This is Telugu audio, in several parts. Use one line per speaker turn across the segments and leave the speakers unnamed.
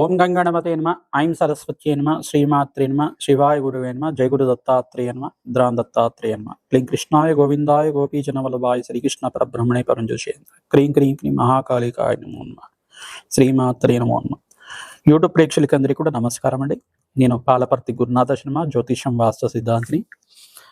ఓం గంగణపతే నమ ఐం సరస్వతి నమ శ్రీమాత్రి నమ శివాయ గురువే నమ జయ గురు దత్తాత్రేయ నమ ద్రాన్ దత్తాత్రేయ నమ. క్లీం కృష్ణాయ గోవిందాయ గోపీజన వల్లభాయ శ్రీకృష్ణ పరబ్రహ్మణే పరంజోషేంద్ర క్రీం క్రీం క్రీం మహాకాళికాయ నమో నమ. శ్రీమాత్రే నమో నమ. యూట్యూబ్ కూడా నమస్కారం అండి నేను పాలపర్తి గురునాథ శర్మ జ్యోతిషం వాస్తు సిద్ధాంతిని.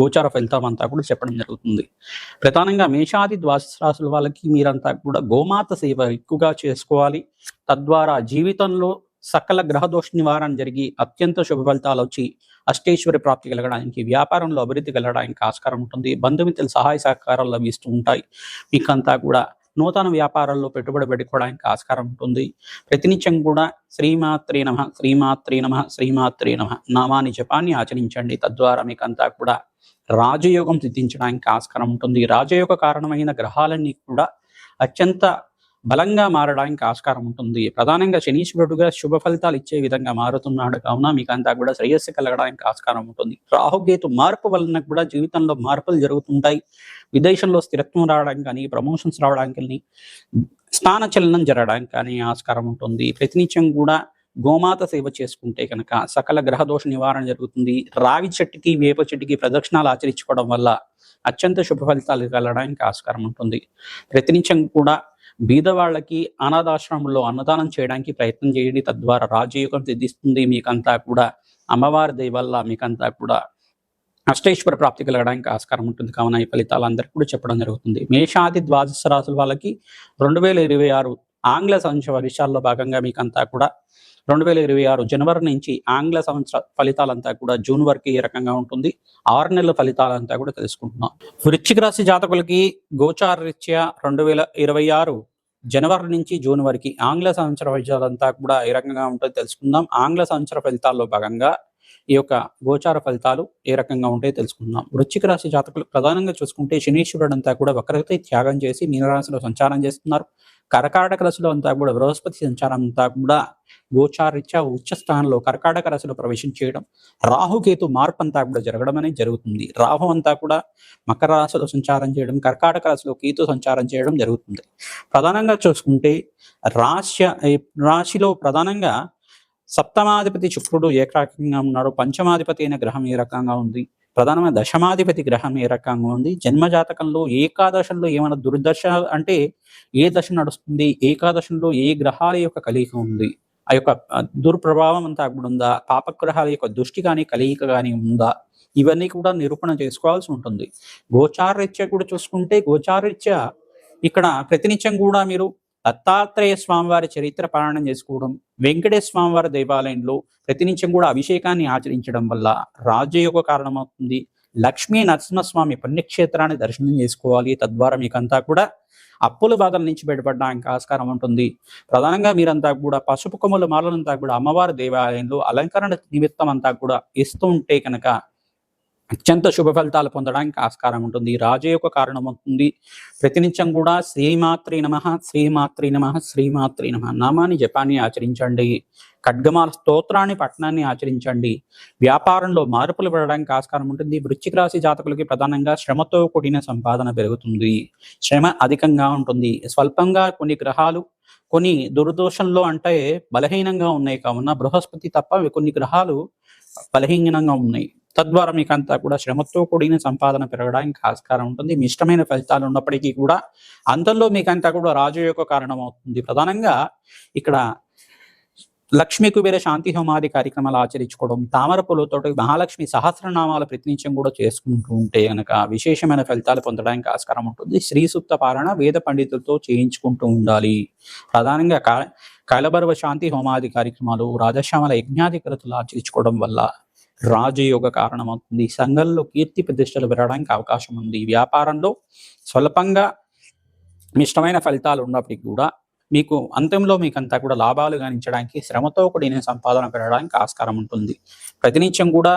గోచార ఫలితం అంతా కూడా చెప్పడం జరుగుతుంది. ప్రధానంగా మేషాది ద్వాదశ వాళ్ళకి మీరంతా కూడా గోమాత సేవ ఎక్కువగా చేసుకోవాలి. తద్వారా జీవితంలో సకల గ్రహదోష నివారణ జరిగి అత్యంత శుభ ఫలితాలు వచ్చి అష్టేశ్వరి ప్రాప్తి కలగడానికి వ్యాపారంలో అభివృద్ధి కలగడానికి ఆస్కారం ఉంటుంది. బంధుమిత్రుల సహాయ సహకారాలు లభిస్తూ ఉంటాయి. మీకంతా కూడా నూతన వ్యాపారాల్లో పెట్టుబడి పెట్టుకోవడానికి ఆస్కారం ఉంటుంది. ప్రతినిత్యం కూడా శ్రీమాత్రి నమ శ్రీమాత్రి నమ శ్రీమాత్రి నమ నామాని జపాన్ని ఆచరించండి. తద్వారా మీకంతా కూడా రాజయోగం సిద్ధించడానికి ఆస్కారం ఉంటుంది. రాజయోగ కారణమైన గ్రహాలన్నీ కూడా అత్యంత బలంగా మారడానికి ఆస్కారం ఉంటుంది. ప్రధానంగా శనీశ్వరుడుగా శుభ ఫలితాలు ఇచ్చే విధంగా మారుతున్నాడు. కావున మీకు అంతా కూడా శ్రేయస్సు కలగడానికి ఆస్కారం ఉంటుంది. రాహుకేతు మార్పు వలన కూడా జీవితంలో మార్పులు జరుగుతుంటాయి. విదేశంలో స్థిరత్వం రావడానికి కానీ ప్రమోషన్స్ రావడానికి కానీ స్థాన చలనం జరగడానికి కానీ ఆస్కారం ఉంటుంది. ప్రతినిత్యం కూడా గోమాత సేవ చేసుకుంటే కనుక సకల గ్రహ దోష నివారణ జరుగుతుంది. రావి చెట్టుకి వేప చెట్టుకి ప్రదక్షిణాలు ఆచరించుకోవడం వల్ల అత్యంత శుభ ఫలితాలు కలగడానికి ఆస్కారం ఉంటుంది. ప్రతినిత్యం కూడా బీదవాళ్ళకి అనాథాశ్రమంలో అన్నదానం చేయడానికి ప్రయత్నం చేయండి. తద్వారా రాజయోగం సిద్ధిస్తుంది. మీకంతా కూడా అమ్మవారి దయవల్ల మీకంతా కూడా అష్టేశ్వర ప్రాప్తి కలగడానికి ఆస్కారం ఉంటుంది. కావున ఈ ఫలితాలు అందరికీ కూడా చెప్పడం జరుగుతుంది. మేషాది ద్వాదశ రాసుల వాళ్ళకి రెండు వేల ఇరవై ఆరు ఆంగ్ల సంవత్సర వర్షాల్లో భాగంగా మీకంతా కూడా రెండు వేల ఇరవై ఆరు జనవరి నుంచి ఆంగ్ల సంవత్సర ఫలితాలంతా కూడా జూన్ వరకు ఏ రకంగా ఉంటుంది? ఆరు నెలల ఫలితాలంతా కూడా తెలుసుకుంటున్నాం. వృశ్చిక రాశి జాతకులకి గోచార రీత్యా రెండు వేల ఇరవై ఆరు జనవరి నుంచి జూన్ వరకు ఆంగ్ల సంవత్సర ఫలితాలంతా కూడా ఏ రకంగా ఉంటుందో తెలుసుకుందాం. ఆంగ్ల సంవత్సర ఫలితాల్లో భాగంగా ఈ యొక్క గోచార ఫలితాలు ఏ రకంగా ఉంటాయో తెలుసుకుందాం. వృశ్చిక రాశి జాతకులు ప్రధానంగా చూసుకుంటే శనీశ్వరుడు అంతా కూడా వక్రతే త్యాగం చేసి మీనరాశిలో సంచారం చేస్తున్నారు. కర్కాటక రాశిలో అంతా కూడా బృహస్పతి సంచారం అంతా కూడా గోచారిత్యా ఉచ్చ స్థానంలో కర్కాటక రసులు ప్రవేశం చేయడం రాహుకేతు మార్పు అంతా కూడా జరగడం అనేది జరుగుతుంది. రాహు అంతా కూడా మకర రాశిలో సంచారం చేయడం కర్కాటక రాశిలో కేతు సంచారం చేయడం జరుగుతుంది. ప్రధానంగా చూసుకుంటే రాశి రాశిలో ప్రధానంగా సప్తమాధిపతి శుక్రుడు ఏ ఉన్నాడు పంచమాధిపతి అయిన గ్రహం ఏ రకంగా ఉంది? ప్రధానమైన దశమాధిపతి గ్రహం ఏ రకంగా ఉంది? జన్మజాతకంలో ఏకాదశంలో ఏమైనా దుర్దశ అంటే ఏ దశ నడుస్తుంది? ఏకాదశంలో ఏ గ్రహాల యొక్క కలియిక ఉంది? ఆ యొక్క దుర్ప్రభావం అంతా కూడా ఉందా? పాపగ్రహాల యొక్క దృష్టి కానీ కలియిక కానీ ఉందా? ఇవన్నీ కూడా నిరూపణ చేసుకోవాల్సి ఉంటుంది. గోచారరీత్యా కూడా చూసుకుంటే గోచారరీత్యా ఇక్కడ ప్రతినిత్యం కూడా మీరు దత్తాత్రేయ స్వామివారి చరిత్ర పారాయణం చేసుకోవడం వెంకటేశ్వర స్వామివారి దేవాలయంలో ప్రతినిత్యం కూడా అభిషేకాన్ని ఆచరించడం వల్ల రాజయోగ కారణమవుతుంది. లక్ష్మీ నరసింహస్వామి పుణ్యక్షేత్రాన్ని దర్శనం చేసుకోవాలి. తద్వారా మీకంతా కూడా అప్పుల బాధల నుంచి బయటపడడానికి ఆస్కారం ఉంటుంది. ప్రధానంగా మీరంతా కూడా పసుపు కొమ్ముల మాలలంతా కూడా అమ్మవారి దేవాలయంలో అలంకరణ నిమిత్తం అంతా కూడా ఇస్తూ ఉంటే కనుక అత్యంత శుభ ఫలితాలు పొందడానికి ఆస్కారం ఉంటుంది. రాజయోగ కారణం అవుతుంది. ప్రతినిత్యం కూడా శ్రీమాత్రి నమ శ్రీమాత్రి నమ శ్రీమాత్రి నమ. నామాన్ని జపాన్ని ఆచరించండి. ఖడ్గమాల స్తోత్రాన్ని పట్టణాన్ని ఆచరించండి. వ్యాపారంలో మార్పులు పడడానికి ఆస్కారం ఉంటుంది. వృశ్చిక రాశి జాతకులకి ప్రధానంగా శ్రమతో కూడిన సంపాదన పెరుగుతుంది. శ్రమ అధికంగా ఉంటుంది. స్వల్పంగా కొన్ని గ్రహాలు కొన్ని దురదోషంలో అంటే బలహీనంగా ఉన్నాయి. కావున బృహస్పతి తప్ప కొన్ని గ్రహాలు బలహీనంగా ఉన్నాయి. తద్వారా మీకు అంతా కూడా శ్రమతో కూడిన సంపాదన పెరగడానికి ఆస్కారం ఉంటుంది. మీ ఇష్టమైన ఫలితాలు ఉన్నప్పటికీ కూడా అంతంలో మీకంతా కూడా రాజు యొక్క కారణం అవుతుంది ప్రధానంగా ఇక్కడ లక్ష్మీ కుబేర శాంతి హోమాది కార్యక్రమాలు ఆచరించుకోవడం తామర పూలతోటి మహాలక్ష్మి సహస్రనామాల ప్రతినిత్యం కూడా చేసుకుంటూ ఉంటే గనక విశేషమైన ఫలితాలు పొందడానికి ఆస్కారం ఉంటుంది. శ్రీ సూక్త పాలన వేద పండితులతో చేయించుకుంటూ ఉండాలి. ప్రధానంగా కా శాంతి హోమాది కార్యక్రమాలు రాజశ్యామల యజ్ఞాధికరతలు ఆచరించుకోవడం వల్ల రాజయోగ కారణమవుతుంది. సంఘంలో కీర్తి ప్రతిష్టలు పెరగడానికి అవకాశం ఉంది. వ్యాపారంలో స్వల్పంగా మీ ఇష్టమైన ఫలితాలు ఉన్నప్పటికీ కూడా మీకు అంతంలో మీకు అంతా కూడా లాభాలు గణించడానికి శ్రమతో కూడిన సంపాదన పెరగడానికి ఆస్కారం ఉంటుంది. ప్రతినిత్యం కూడా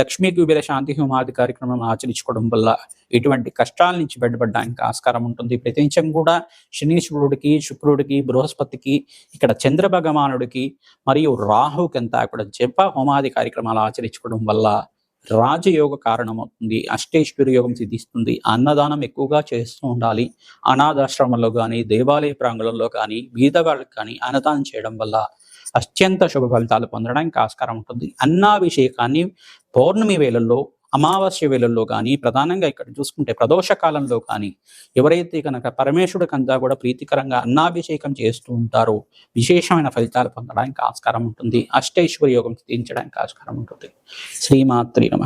లక్ష్మీ కుబేర శాంతి హోమాది కార్యక్రమం ఆచరించుకోవడం వల్ల ఇటువంటి కష్టాల నుంచి బయటపడడానికి ఆస్కారం ఉంటుంది. ప్రతినిత్యం కూడా శనీశ్వరుడికి శుక్రుడికి బృహస్పతికి ఇక్కడ చంద్ర భగవానుడికి మరియు రాహుకి అంతా కూడా జప హోమాది కార్యక్రమాలు ఆచరించుకోవడం వల్ల రాజయోగ కారణమవుతుంది. అష్టేశ్వరి యోగం సిద్ధిస్తుంది. అన్నదానం ఎక్కువగా చేస్తూ ఉండాలి. అనాథాశ్రమంలో కానీ దేవాలయ ప్రాంగణంలో కానీ బీదవాళ్ళకి కానీ అన్నదానం చేయడం వల్ల అత్యంత శుభ ఫలితాలు పొందడానికి ఆస్కారం ఉంటుంది. అన్నాభిషేకాన్ని పౌర్ణమి వేళల్లో అమావాస్య వేళల్లో కానీ ప్రధానంగా ఇక్కడ చూసుకుంటే ప్రదోష కాలంలో కానీ ఎవరైతే కనుక పరమేశ్వరుడి కంతా కూడా ప్రీతికరంగా అన్నాభిషేకం చేస్తూ ఉంటారో విశేషమైన ఫలితాలు పొందడానికి ఆస్కారం ఉంటుంది. అష్టైశ్వర్య యోగం సిద్ధించడానికి ఆస్కారం ఉంటుంది. శ్రీమాత్రి నమ.